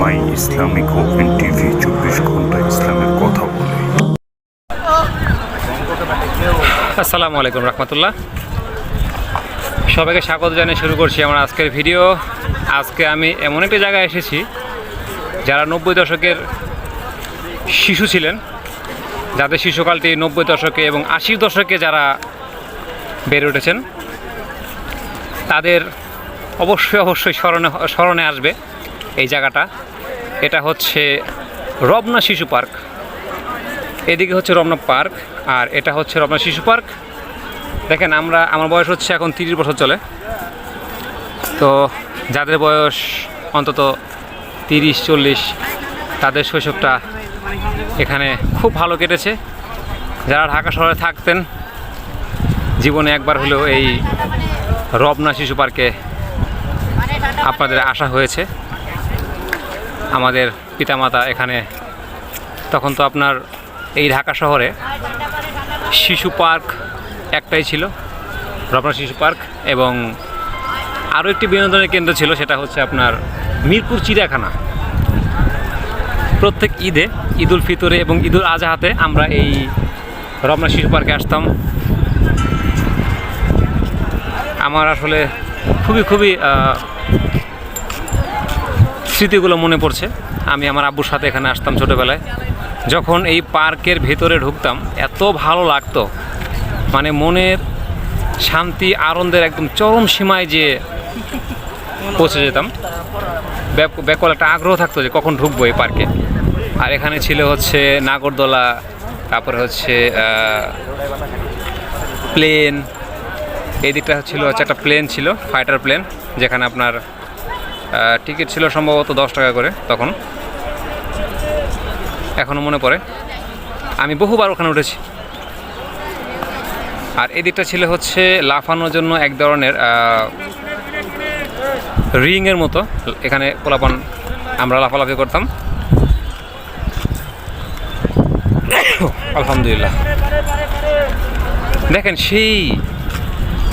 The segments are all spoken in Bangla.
মাই ইসলামিক ওপেন টিভি, চব্বিশ ঘণ্টা ইসলামের কথা বলে। আসসালামু আলাইকুম রহমতুল্লাহ। সবাইকে স্বাগত জানিয়ে শুরু করছি আমার আজকের ভিডিও। আজকে আমি এমন একটা জায়গায় এসেছি, যারা নব্বই দশকের শিশু ছিলেন, যাদের শিশুকালটি নব্বই দশকে এবং আশির দশকে যারা বেড়ে উঠেছেন, তাদের অবশ্যই অবশ্যই স্মরণে স্মরণে আসবে। এই জায়গাটা। এটা হচ্ছে রবনা শিশু পার্ক। এদিকে হচ্ছে রমনা পার্ক আর এটা হচ্ছে রমনা শিশু পার্ক। দেখেন, আমরা, আমার বয়স হচ্ছে এখন তিরিশ বছর চলে। তো যাদের বয়স অন্তত তিরিশ, চল্লিশ, তাদের শৈশবটা এখানে খুব ভালো কেটেছে। যারা ঢাকা শহরে থাকতেন, জীবনে একবার হলেও এই রবনা শিশু পার্কে আপনাদের আসা হয়েছে। আমাদের পিতামাতা এখানে। তখন তো আপনার এই ঢাকা শহরে শিশু পার্ক একটাই ছিল রমনা শিশু পার্ক, এবং আরও একটি বিনোদনের কেন্দ্র ছিল, সেটা হচ্ছে আপনার মিরপুর চিড়িয়াখানা। প্রত্যেক ঈদে ঈদুল ফিতরে এবং ঈদুল আজহাতে আমরা এই রমনা শিশু পার্কে আসতাম। আমার আসলে খুবই খুবই স্মৃতিগুলো মনে পড়ছে। আমি আমার আব্বুর সাথে এখানে আসতাম ছোটোবেলায়। যখন এই পার্কের ভেতরে ঢুকতাম, এত ভালো লাগতো। মানে মনের শান্তি, আনন্দের একদম চরম সীমায় যে পৌঁছে যেতাম। ব্যাপক একটা আগ্রহ থাকতো যে কখন ঢুকবো এই পার্কে। আর এখানে ছিল হচ্ছে নাগরদোলা, তারপরে হচ্ছে প্লেন। এই দিকটা ছিল হচ্ছে একটা প্লেন ছিল ফাইটার প্লেন যেখানে আপনার টিকিট ছিল সম্ভবত দশ টাকা করে তখন। এখনও মনে পড়ে। আমি বহুবার ওখানে উঠেছি। আর এদিকটা ছিল হচ্ছে লাফানোর জন্য এক ধরনের রিংয়ের মতো। এখানে পোলাপান আমরা লাফালাফি করতাম। আলহামদুলিল্লাহ। দেখেন সেই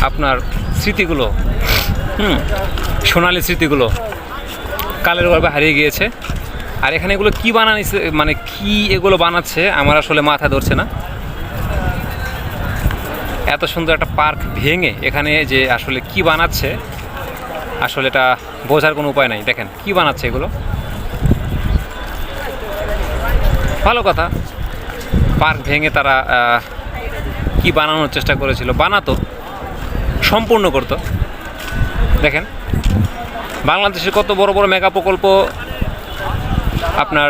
আপনার স্মৃতিগুলো, হুম সোনালি স্মৃতিগুলো কালের গর্বে হারিয়ে গিয়েছে। আর এখানে এগুলো কী বানানিছে মানে কি এগুলো বানাচ্ছে, আমার আসলে মাথা ধরছে না। এত সুন্দর একটা পার্ক ভেঙে এখানে যে আসলে কি বানাচ্ছে, আসলে এটা বোঝার কোনো উপায় নাই। দেখেন, কি বানাচ্ছে এগুলো? ভালো কথা। পার্ক ভেঙে তারা কি বানানোর চেষ্টা করেছিল? বানাতো, সম্পূর্ণ করতো। দেখেন বাংলাদেশের কত বড় বড় মেগা প্রকল্প আপনার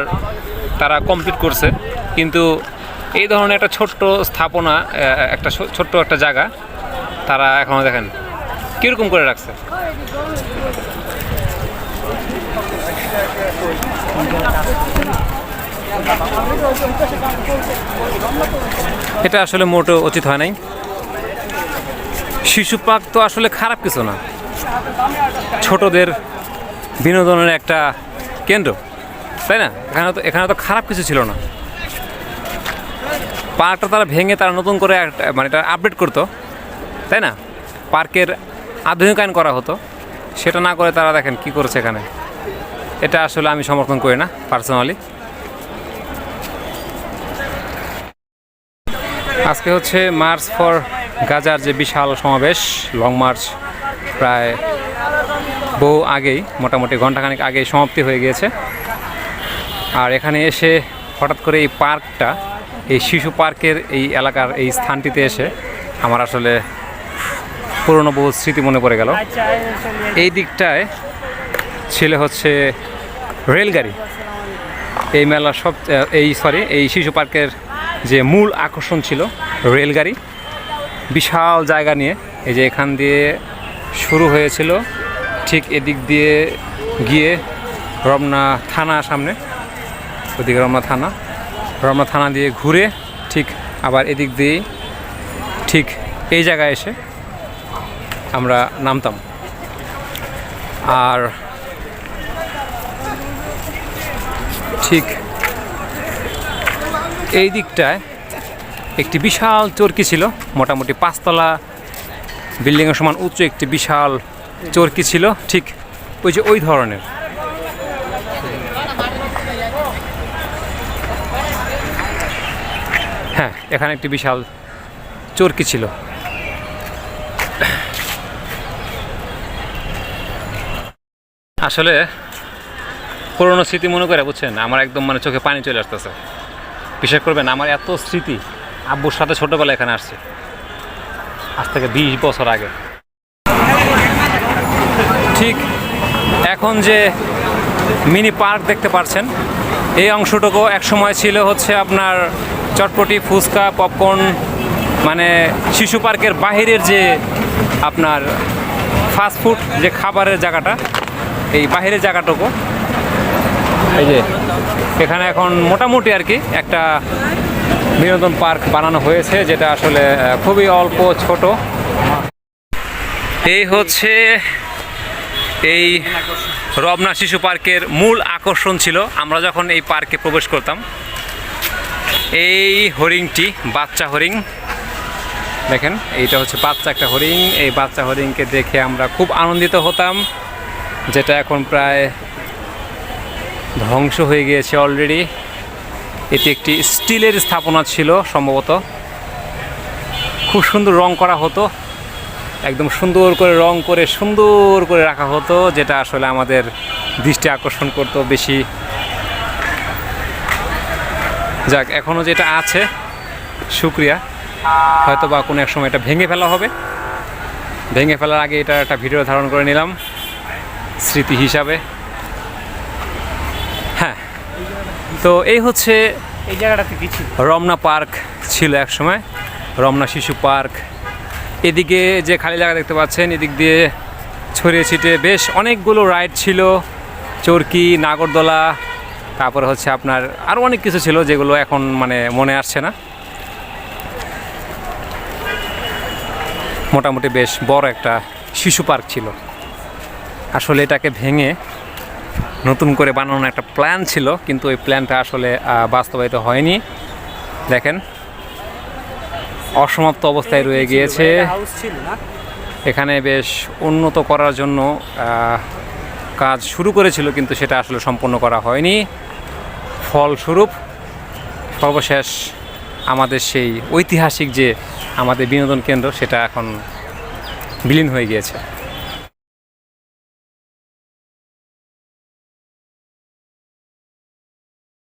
তারা কমপ্লিট করছে। কিন্তু এই ধরনের একটা ছোট্ট স্থাপনা একটা ছোট্ট একটা জায়গা তারা এখনও দেখেন। কীরকম করে রাখছে? এটা আসলে মোটেও উচিত হয় নাই। শিশু পার্ক তো আসলে খারাপ কিছু না। ছোটদের বিনোদনের একটা কেন্দ্র, তাই না? এখানে তো এখানে তো খারাপ কিছু ছিল না। পার্কটা তারা ভেঙে তারা নতুন করে একটা মানে এটা আপডেট করতো, তাই না? পার্কের আধুনিকায়ন করা হতো। সেটা না করে তারা দেখেন কি করেছে এখানে। এটা আসলে আমি সমর্থন করি না পার্সোনালি আজকে হচ্ছে মার্চ ফর গাজার যে বিশাল সমাবেশ লং মার্চ প্রায় বহু আগেই, মোটামুটি ঘন্টাখানেক আগেই সমাপ্তি হয়ে গিয়েছে। আর এখানে এসে হঠাৎ করে এই পার্কটা, এই শিশু পার্কের এই এলাকার এই স্থানটিতে এসে আমার আসলে পুরনো বহু স্মৃতি মনে পড়ে গেল। এই দিকটায় ছিল হচ্ছে রেলগাড়ি। এই মেলার সব, এই সরি এই শিশু পার্কের যে মূল আকর্ষণ ছিল রেলগাড়ি। বিশাল জায়গা নিয়ে, এই যে এখান দিয়ে শুরু হয়েছিল ঠিক এদিক দিয়ে গিয়ে রমনা থানা সামনে, ওদিকে রমনা থানা রমনা থানা দিয়ে ঘুরে ঠিক আবার এদিক দিয়ে ঠিক এই জায়গায় এসে আমরা নামতাম। আর ঠিক এই দিকটায় একটি বিশাল চরকি ছিল, মোটামুটি পাঁচতলা বিল্ডিংয়ের সমান উঁচু একটি বিশাল চরকি ছিল, ঠিক ওই যে ওই ধরনের। হ্যাঁ এখানে একটি বিশাল চরকি ছিল। আসলে পুরনো স্মৃতি মনে করে, বুঝছেন? আমার একদম মানে চোখে পানি চলে আসতেছে। বিশ্বাস করবেন আমার এত স্মৃতি আব্বুর সাথে ছোটোবেলা এখানে আসছে। আজ থেকে বিশ বছর আগে। ঠিক এখন যে মিনি পার্ক দেখতে পাচ্ছেন এই অংশটুকু এক সময় ছিল হচ্ছে আপনার চটপটি, ফুচকা, পপকর্ন মানে শিশু পার্কের বাহিরের যে আপনার ফাস্টফুড যে খাবারের জায়গাটা, এই বাহিরের জায়গাটুকু। এই যে, এখানে এখন মোটামুটি আর কি একটা বিনোদন পার্ক বানানো হয়েছে, যেটা আসলে খুবই অল্প, ছোট। এই হচ্ছে এই রবনা শিশু পার্কের মূল আকর্ষণ ছিল। আমরা যখন এই পার্কে প্রবেশ করতাম, এই হরিণটি, বাচ্চা হরিণ, দেখেন, এইটা হচ্ছে বাচ্চা একটা হরিণ। এই বাচ্চা হরিণকে দেখে আমরা খুব আনন্দিত হতাম, যেটা এখন প্রায় ধ্বংস হয়ে গিয়েছে অলরেডি। এটি একটি স্টিলের স্থাপনা ছিল সম্ভবত। খুব সুন্দর রং করা হতো। একদম সুন্দর করে রং করে সুন্দর করে রাখা হতো, যেটা আসলে আমাদের দৃষ্টি আকর্ষণ করতো বেশি। যাক এখনও যেটা আছে, শুক্রিয়া। হয়তো বা কোনো এক সময় এটা ভেঙে ফেলা হবে। ভেঙে ফেলার আগে এটা একটা ভিডিও ধারণ করে নিলাম, স্মৃতি হিসাবে হ্যাঁ তো এই হচ্ছে এই জায়গাটাতে কি ছিল? রমনা পার্ক ছিল এক সময়, রমনা শিশু পার্ক। এদিকে যে খালি জায়গা দেখতে পাচ্ছেন, এদিক দিয়ে ছড়িয়ে ছিটিয়ে বেশ অনেকগুলো রাইড ছিল, চরকি, নাগরদোলা, তারপরে হচ্ছে আপনার আরও অনেক কিছু ছিল যেগুলো এখন মানে মনে আসছে না। মোটামুটি বেশ বড় একটা শিশু পার্ক ছিল। আসলে এটাকে ভেঙে নতুন করে বানানোর একটা প্ল্যান ছিল, কিন্তু ওই প্ল্যানটা আসলে বাস্তবায়িত হয়নি। দেখেন, অসমাপ্ত অবস্থায় রয়ে গিয়েছে। এখানে বেশ উন্নত করার জন্য কাজ শুরু করেছিল, কিন্তু সেটা আসলে সম্পন্ন করা হয়নি। ফলস্বরূপ, সর্বশেষ আমাদের সেই ঐতিহাসিক যে আমাদের বিনোদন কেন্দ্র, সেটা এখন বিলীন হয়ে গিয়েছে।